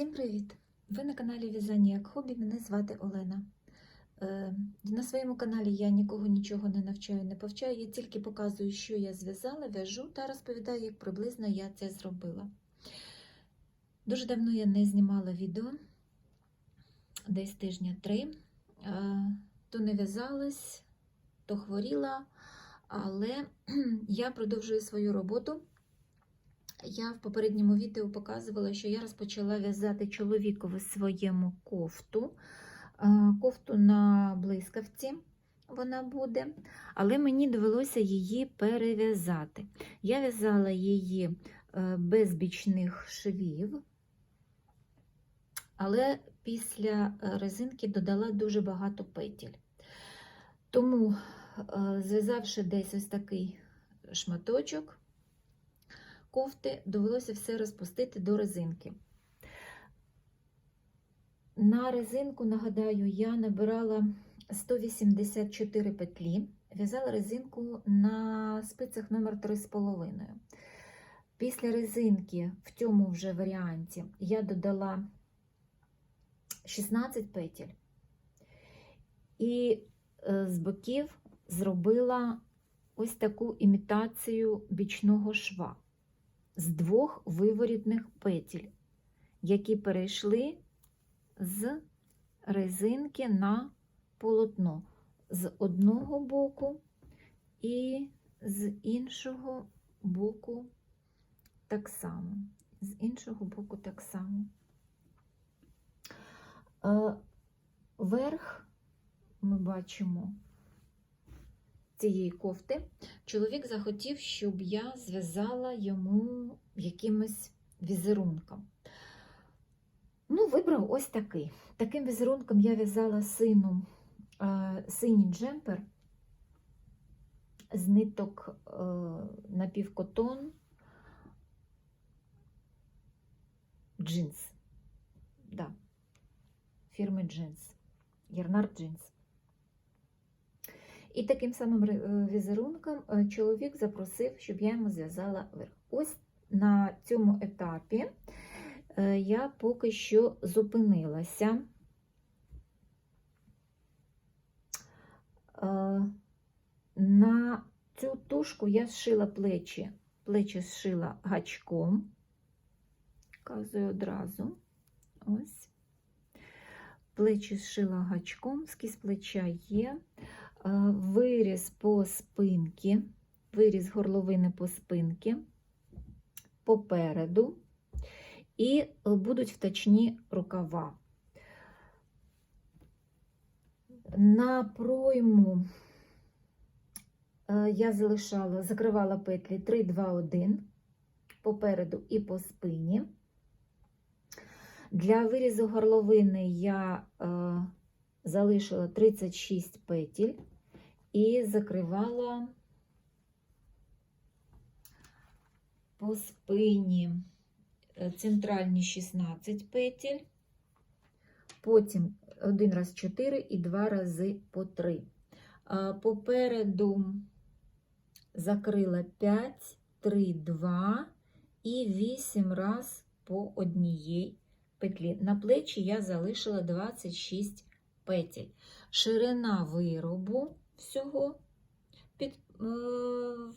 Всім привіт! Ви на каналі В'язання як хобі. Мене звати Олена. Е, На своєму каналі я нікого нічого не навчаю, не повчаю, я тільки показую, що я зв'язала, в'яжу та розповідаю, як приблизно я це зробила. Дуже давно я не знімала відео, десь тижня три. Е, То не в'язалась, то хворіла, але я продовжую свою роботу. Я в попередньому відео показувала, що я розпочала в'язати чоловікові своєму кофту. Е, Кофту на блискавці вона буде, але мені довелося її перев'язати. Я в'язала її е, без бічних швів, але після резинки додала дуже багато петель. Тому, е, зв'язавши десь ось такий шматочок, кофти довелося все розпустити до резинки. На резинку, нагадаю, я набирала 184 петлі, в'язала резинку на спицях номер 3,5. Після резинки в цьому вже варіанті я додала 16 петель і е, з боків зробила ось таку імітацію бічного шва з двох виворітних петель, які перейшли з резинки на полотно з одного боку і з іншого боку так само. З іншого боку так само. Е, Верх ми бачимо цієї кофти, чоловік захотів, щоб я зв'язала йому якимось візерунком. Ну, вибрав ось такий. Таким візерунком я в'язала сину е, синій джемпер з ниток е, напівкотон джинс. Да, фірми джинс. Ярнар джинс. І таким самим е, візерунком е, чоловік запросив, щоб я йому зв'язала верх. Ось на цьому етапі е, я поки що зупинилася. На цю тушку я зшила плечі, плечі зшила гачком, показую одразу. Ось. Плечі зшила гачком, скіз плеча є виріз по спинки, виріз горловини по спинки, попереду, і будуть втачні рукава. На пройму я залишала, закривала петлі 3, 2, 1 попереду і по спині. Для вирізу горловини я е, залишила 36 петель і закривала по спині центральні 16 петель, потім один раз 4 і два рази по 3. Попереду закрила 5, 3, 2 і 8 раз по однієї петлі. На плечі я залишила 26 петель. Ширина виробу всього під, е,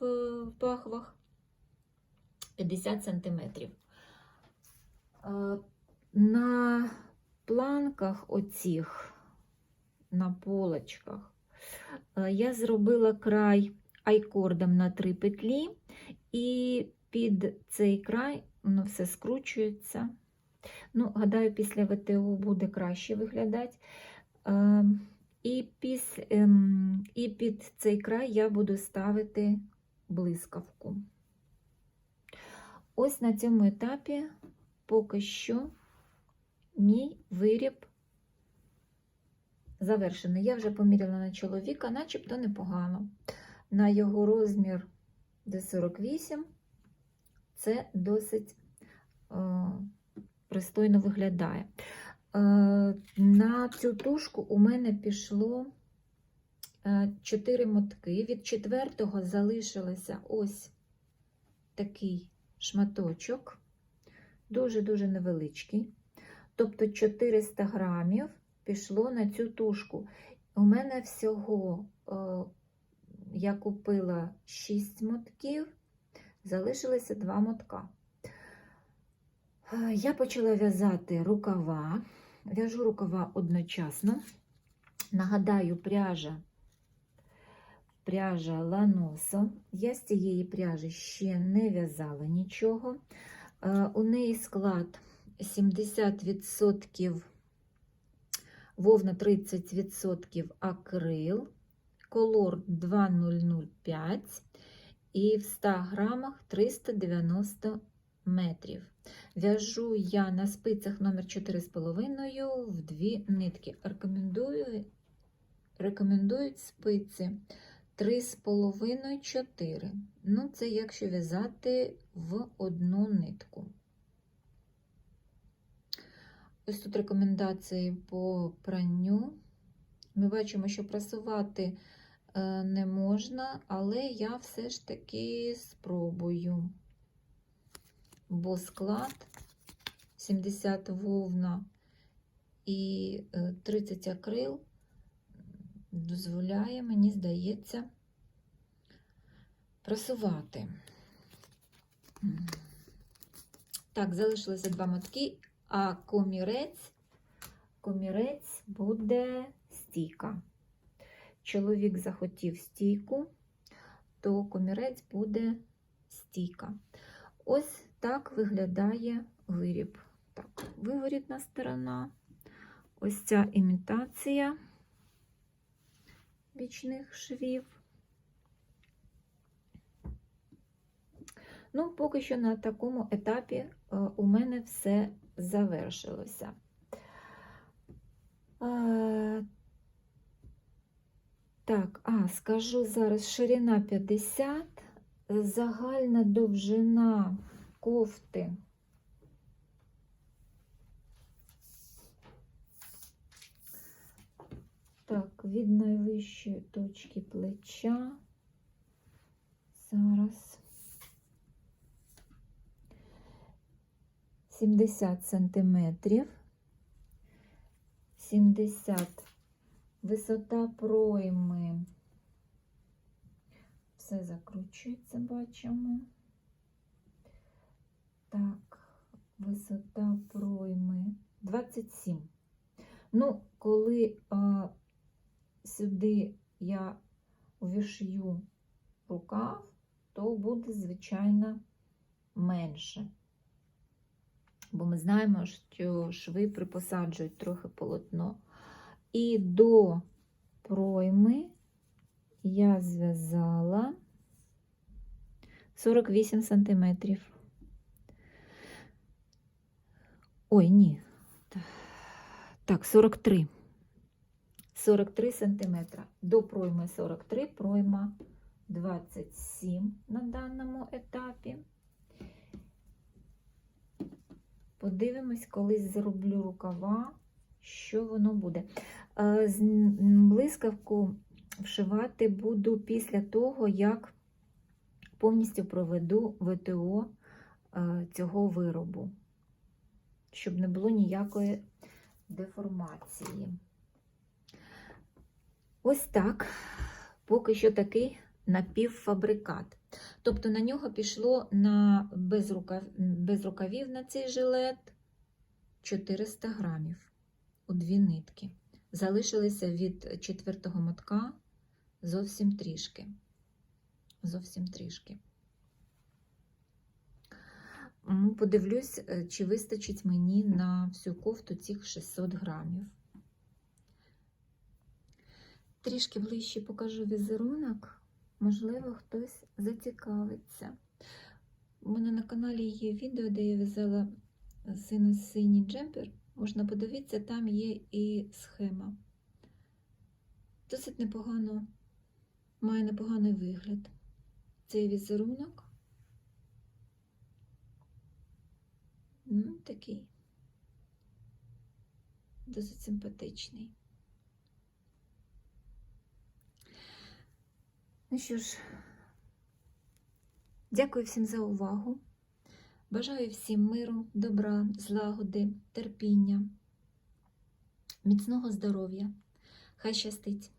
в пахвах 50 см. Е, на планках оцих, на полочках, е, я зробила край айкордом на три петлі, і під цей край воно все скручується. Ну, гадаю, після ВТО буде краще виглядати. І, піс, ем, і під цей край я буду ставити блискавку. Ось на цьому етапі поки що мій виріб завершений. Я вже поміряла на чоловіка, начебто непогано. На його розмір до 48 це досить е, пристойно виглядає. Е, на цю тушку у мене пішло 4 мотки. Від четвертого залишилося ось такий шматочок, дуже-дуже невеличкий. Тобто 400 грамів пішло на цю тушку. У мене всього е, я купила 6 мотків, залишилося 2 мотка. Е, Я почала в'язати рукава, в'яжу рукава одночасно. Нагадаю, пряжа, пряжа Ланосо. Я з цієї пряжі ще не в'язала нічого. Е, У неї склад 70% вовна 30% акрил, колор 2005 і в 100 грамах 390 метрів. В'яжу я на спицях номер 4,5 в дві нитки. Рекомендую, рекомендують спиці 3,5-4. Ну, це якщо в'язати в одну нитку. Ось тут рекомендації по пранню. Ми бачимо, що прасувати е, не можна, але я все ж таки спробую. Бо склад 70 вовна і е, 30 акрил дозволяє, мені здається, прасувати. Так, залишилося два мотки, а комірець, комірець буде стійка. Чоловік захотів стійку, то комірець буде стійка. Ось так виглядає виріб. Так, виворітна сторона. Ось ця імітація бічних швів. Ну, поки що на такому етапі е, у мене все завершилося. Е, Так, а, скажу зараз ширина 50, загальна довжина кофти. Так, від найвищої точки плеча. Зараз. 70 сантиметрів. 70 висота пройми. Все закручується, бачимо. Так, висота пройми 27. Ну, коли а, сюди я увішью рукав, то буде, звичайно, менше. Бо ми знаємо, що шви припосаджують трохи полотно. І до пройми я зв'язала 48 сантиметрів. Ой, ні. Так, 43. 43 сантиметра. До пройми 43, пройма 27 на даному етапі. Подивимось, колись зроблю рукава, що воно буде. Е, Блискавку вшивати буду після того, як повністю проведу ВТО е, цього виробу, щоб не було ніякої деформації. Ось так, поки що такий напівфабрикат. Тобто на нього пішло на без, рукав... без рукавів на цей жилет 400 грамів у дві нитки. Залишилися від четвертого мотка зовсім трішки. Зовсім трішки. Подивлюсь, е, чи вистачить мені на всю кофту цих 600 грамів. Трішки ближче покажу візерунок. Можливо, хтось зацікавиться. У мене на каналі є відео, де я в'язала синій джемпер. Можна подивитися, там є і схема. Досить непогано, має непоганий вигляд. Цей візерунок. Ну, такий досить симпатичний. Ну що ж, дякую всім за увагу. Бажаю всім миру, добра, злагоди, терпіння, міцного здоров'я. Хай щастить!